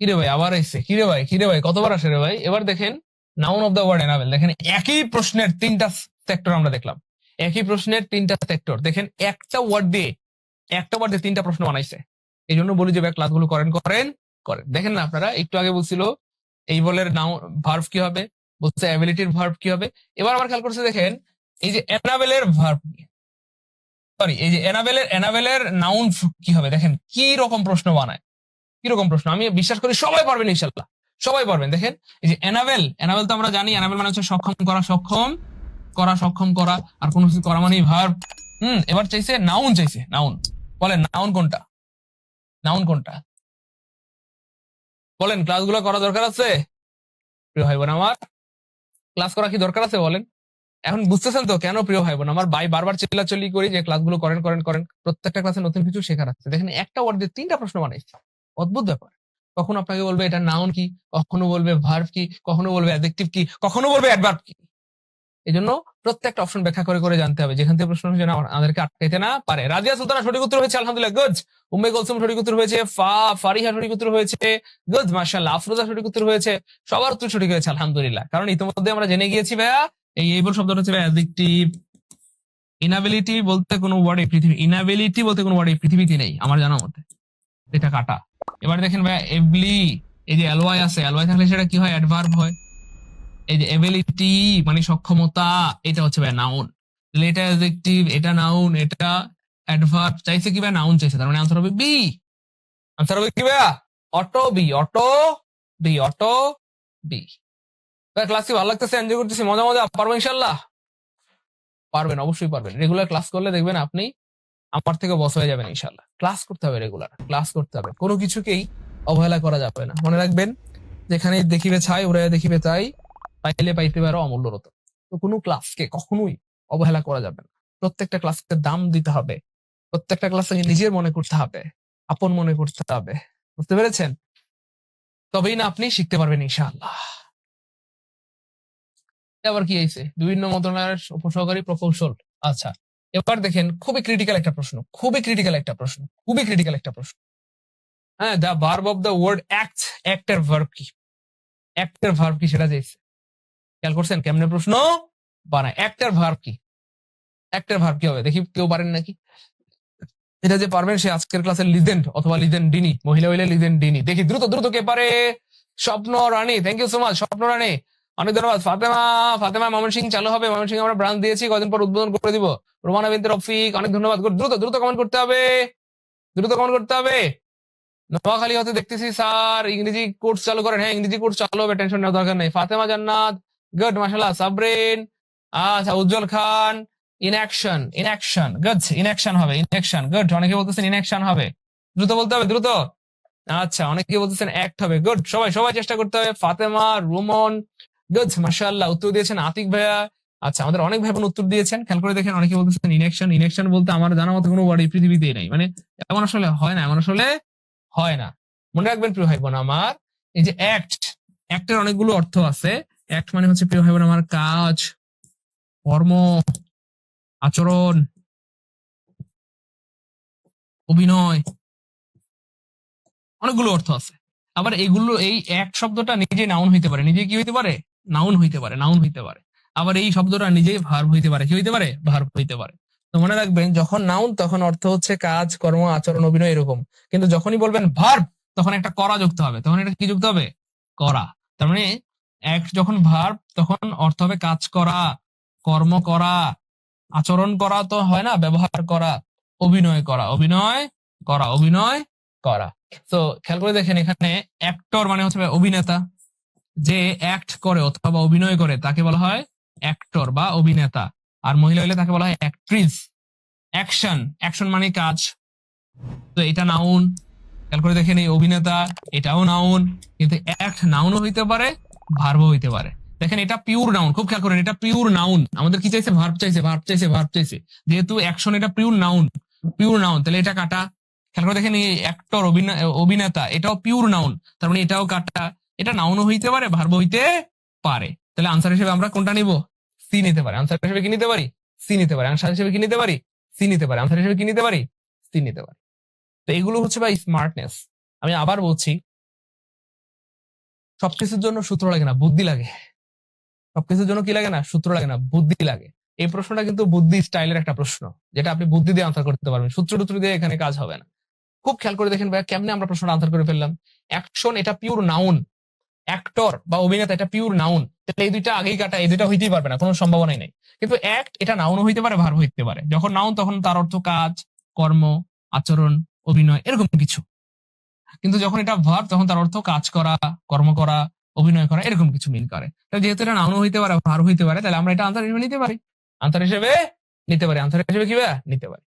কিরে ভাই, আবার এসছে। কিরে ভাই কিরে ভাই, কতবার আসে রে ভাই? এবার দেখেন noun of the word enable দেখেন, একই প্রশ্নের তিনটা সেক্টর আমরা দেখলাম। একই প্রশ্নের তিনটা সেক্টর দেখেন, একটা ওয়ার্ড দিয়ে, একটা ওয়ার্ড দিয়ে তিনটা প্রশ্ন বানাইছে। এই জন্য বলি যে ভাই ক্লাসগুলো করেন করেন করেন। দেখেন না আপনারা, একটু আগে বলছিল, এই বলের নাউন ভার্ভ কি হবে? বলছে অ্যাবিলিটির ভার্ভ কি হবে? এবার আবার খেয়াল করছে, দেখেন, এই যে এনাবেলের ভার্ভ সরি এই যে এনাবেলের এনাবেলের নাউন কি হবে? দেখেন, কি রকম প্রশ্ন বানায়। কি রকম প্রশ্ন? আমি বিশ্বাস করি সবাই পারবেন ইনশাল্লাহ সবাই পারবেন। দেখেন, এই যে এনাবেল এনাবেল তো আমরা জানি এনাবেল মানে হচ্ছে সক্ষম করা সক্ষম করা সক্ষম করা, আর কোনো কিছু করা মানেই ভার্ব হুম, এবার চাইছে নাউন চাইছে নাউন বলেন নাউন কোনটা? নাউন কোনটা? বলেন ক্লাসগুলো করা দরকার আছে? প্রিয় ভাই বোন আমার ক্লাস করা কি দরকার আছে বলেন? এখন বুঝতেছেন তো কেন প্রিয় ভাই বোন আমার? ভাই বারবার চিল্লাচল্লি করি যে ক্লাসগুলো করেন করেন করেন, প্রত্যেকটা ক্লাসে নতুন কিছু শেখার আছে। দেখেন, একটা ওয়ার্ড দিয়ে তিনটা প্রশ্ন বানাইছে। অদ্ভুত ব্যাপার। কখনো আপনাকে বলবে এটা নাউন কি, কখনো বলবে ভার্ভ কি, কখনো বলবে অ্যাডজেক্টিভ কি, কখনো বলবে অ্যাডভার্ব কি। এই জন্য প্রত্যেকটা অপশন ব্যাখ্যা করে করে জানতে হবে। যেখান থেকে প্রশ্ন যেন আমাদেরকে আটকাইতে না পারে। রাজিয়া সুলতানা সঠিক উত্তর হয়েছে, আলহামদুলিল্লাহ গুজ উম্মে কুলসুম সঠিক উত্তর হয়েছে, ফা, ফারিহা সঠিক উত্তর হয়েছে গুজ মাশাআল্লাহ, আফরোজা সঠিক উত্তর হয়েছে, সবার উত্তর সঠিক হয়েছে, আলহামদুলিল্লাহ। কারণ ইতিমধ্যে আমরা জেনে গিয়েছি, ভাইয়া, এই এইবল শব্দটা হচ্ছে অ্যাডজেক্টিভ ইনাবিলিটি বলতে কোনো ওয়ার্ড এই পৃথিবী ইনাবিলিটি বলতে কোনো ওয়ার্ড এই পৃথিবীতে নেই, আমার জানা মতে। এটা কাটা। এবার দেখেন ভাইয়া এবলি এই যে অ্যালওয়াই আছে অ্যালওয়াই থাকলে সেটা কি হয়? অ্যাডভার্ব হয়। এই যে এবিলিটি মানে সক্ষমতা, এটা হচ্ছে ভাই নাউন এটা অ্যাডজেক্টিভ এটা নাউন এটা অ্যাডভার্ব চাইছে কি ভাই? নাউন চাইছে, তার মানে আনসার হবে বি আনসার হবে কি ভাইয়া? Auto B auto B auto B ভাই ক্লাস কি ভালো লাগতেছে? এনজয় করতেছি, মজা মজা। পারবেন ইনশাল্লাহ পারবেন, অবশ্যই পারবেন। রেগুলার ক্লাস করলে দেখবেন আপনি আমার থেকে বস হয়ে যাবেন ইনশাল্লাহ ক্লাস করতে হবে রেগুলার ক্লাস করতে হবে। কোনো কিছুকেই অবহেলা করা যাবে না। মনে রাখবেন, যেখানে দেখিবে ছাই ওরা দেখিবে তাই, পাইলে পাইতে পারো অমূল্য রতন। তো কোনো ক্লাসকে কখনোই অবহেলা করা যাবে না। প্রত্যেকটা ক্লাসকে দাম দিতে হবে। প্রত্যেকটা ক্লাসকে নিজের মনে করতে হবে, আপন মনে করতে হবে। বুঝতে পেরেছেন? তবেই না আপনি শিখতে পারবেন ইনশাআল্লাহ। আবার কি আইছে বিভিন্ন মন্ত্রণালয়ের উপসহকারী প্রকৌশল। আচ্ছা। এবার দেখেন, খুবই ক্রিটিক্যাল একটা প্রশ্ন, খুবই ক্রিটিক্যাল একটা প্রশ্ন, খুবই ক্রিটিক্যাল একটা প্রশ্ন। হ্যাঁ the verb of the word act অ্যাক্টের verb কি? অ্যাক্টের ভার্ব কি সেটা চাইছে খেয়াল করছেন কেমনে প্রশ্ন? বানায়। একটার ভার্ব কি? একটার ভার্ব কি হবে? দেখি কেউ পারেন নাকি? এটা যে পারবেন সে আজকের ক্লাসের লিজেন্ড অথবা লিজেন্ড ডিনি মহিলা হইলে লিজেন্ড ডিনি দেখি, দ্রুত দ্রুত কে পারে? Swapna Rani thank you so much Swapna Rani. অনেক ধন্যবাদ। ফাতেমা ফাতেমা ময়মনসিং চালু হবে। ময়মনসিং আমরা ব্রাঞ্চ দিয়েছি, কদিন পর উদ্বোধন করে দিব। রোমানা বিনতে রফিক, অনেক ধন্যবাদ। দ্রুত দ্রুত কমেন্ট করতে হবে। দ্রুত কমেন্ট করতে হবে। নোয়াখালী হতে দেখতেছি, স্যার, ইংরেজি কোর্স চালু করেন। হ্যাঁ ইংরেজি কোর্স চালু হবে টেনশন নেওয়ার দরকার নেই। ফাতেমা জান্নাত গুড মাশাল্লাহ সাবরিন আচ্ছা Ujjwal Khan in action in action good in action হবে ইন অ্যাকশন গুড অনেকে বলতেছেন ইন অ্যাকশন হবে। দ্রুত বলতে হবে, দ্রুত। আচ্ছা অনেকে বলতেছেন অ্যাক্ট হবে গুড সবাই সবাই চেষ্টা করতে হবে। ফাতেমা, রুমন গুড মাশাল্লাহ উত্তর দিয়েছেন আতিক ভাইয়া। আচ্ছা আমাদের অনেক ভাই উত্তর দিয়েছেন। খেয়াল করে দেখেন, অনেকে বলতেছেন ইনএকশন ইনএকশন বলতে আমার জানা মতো কোনো ওয়ার্ড এই পৃথিবীতেই নেই। মানে এমন আসলে হয় না, এমন আসলে হয় না। মনে রাখবেন, প্রিয় ভাই বোন আমার, এই যে অ্যাক্ট অ্যাক্টের অনেকগুলো অর্থ আছে। অ্যাক্ট মানে হচ্ছে, প্রিয় ভাই বোন আমার, কাজ, কর্ম, আচরণ, অভিনয়, অনেকগুলো অর্থ আছে। আবার এগুলো, এই এক শব্দটা নিজে নাউন হইতে পারে। নিজে কি হইতে পারে? নাউন হইতে পারে নাউন হইতে পারে। আবার এই শব্দটা নিজেই ভার্ব হইতে পারে, কি হইতে পারে? ভার্ব হইতে পারে। তো মনে রাখবেন, যখন নাউন তখন অর্থ হচ্ছে কাজ, কর্ম, আচরণ, অভিনয় এরকম। কিন্তু যখনই বলবেন ভার্ব তখন একটা করা যুক্ত হবে। তখন এটা কি যুক্ত হবে? করা। তার মানে এক যখন ভার্ব তখন অর্থ হবে কাজ করা, কর্ম করা, আচরণ করা তো হয় না, ব্যবহার করা, অভিনয় করা। অভিনয় করা অভিনয় করা। তো খেয়াল করে দেখেন এখানে অ্যাক্টর মানে হচ্ছে অভিনেতা। যে অ্যাক্ট করে অথবা অভিনয় করে, তাকে বলা হয় অ্যাক্টর বা অভিনেতা। আর মহিলা হইলে তাকে বলা হয় অ্যাক্ট্রিস অ্যাকশন অ্যাকশন মানে কাজ। তো এটা নাউন খেয়াল করে দেখেন, এই অভিনেতা, এটাও নাউন কিন্তু অ্যাক্ট নাউনও হইতে পারে ভার্বও হইতে পারে। দেখেন, এটা পিওর নাউন খুব খেয়াল করেন, এটা পিওর নাউন আমাদের কি চাইছে? ভার্ব চাইছে ভার্ব চাইছে ভার্ব চাইছে। যেহেতু অ্যাকশন এটা পিওর নাউন পিওর নাউন তাহলে এটা কাটা। খেয়াল করে দেখেন, এই অ্যাক্টর অভিনেতা, এটাও পিওর নাউন তার মানে এটাও কাটা। এটা নাউনও হইতে পারে ভার্ব হইতে পারে। তাহলে আনসার হিসেবে আমরা কোনটা নিব? সি নিতে পারি। আনসার হিসেবে কি নিতে পারি? সি নিতে পারি। আনসার হিসেবে কি নিতে পারি? সি নিতে পারি। আনসার হিসেবে কি নিতে পারি? সি নিতে পারি। তো এগুলো হচ্ছে ভাই স্মার্টনেস আমি আবার বলছি, সবকিছুর জন্য সূত্র লাগে না, বুদ্ধি লাগে। সবকিছুর জন্য কি লাগে না? সূত্র লাগে না, বুদ্ধি লাগে। এই প্রশ্নটা কিন্তু বুদ্ধি স্টাইলের একটা প্রশ্ন, যেটা আপনি বুদ্ধি দিয়ে আনসার করতে পারবেন। সূত্র টুত্র দিয়ে এখানে কাজ হবে না। খুব খেয়াল করে দেখেন ভাইয়া, কেমনে আমরা প্রশ্নটা আনসার করে ফেললাম? অ্যাকশন এটা পিওর নাউন অ্যাক্টর বা অভিনেতা, এটা পিওর নাউন তাহলে এই দুইটা আগেই কাটা, এই দুইটা হইতেই পারবে না, কোনো সম্ভাবনাই নেই। কিন্তু অ্যাক্ট এটা নাউনও হইতে পারে ভার্ব হইতে পারে। যখন নাউন তখন তার অর্থ কাজ, কর্ম, আচরণ, অভিনয়, এরকম কিছু। কিন্তু যখন এটা ভার্ব তখন তার অর্থ কাজ করা, কর্ম করা, অভিনয় করা, এরকম কিছু মিন করে। তাহলে যেহেতু এটা নাউনও হইতে পারে ভার্ব হইতে পারে, তাহলে আমরা এটা আনসার হিসেবে নিতে পারি। আনসার হিসেবে নিতে পারি আনসার হিসেবে কি? নিতে পারি।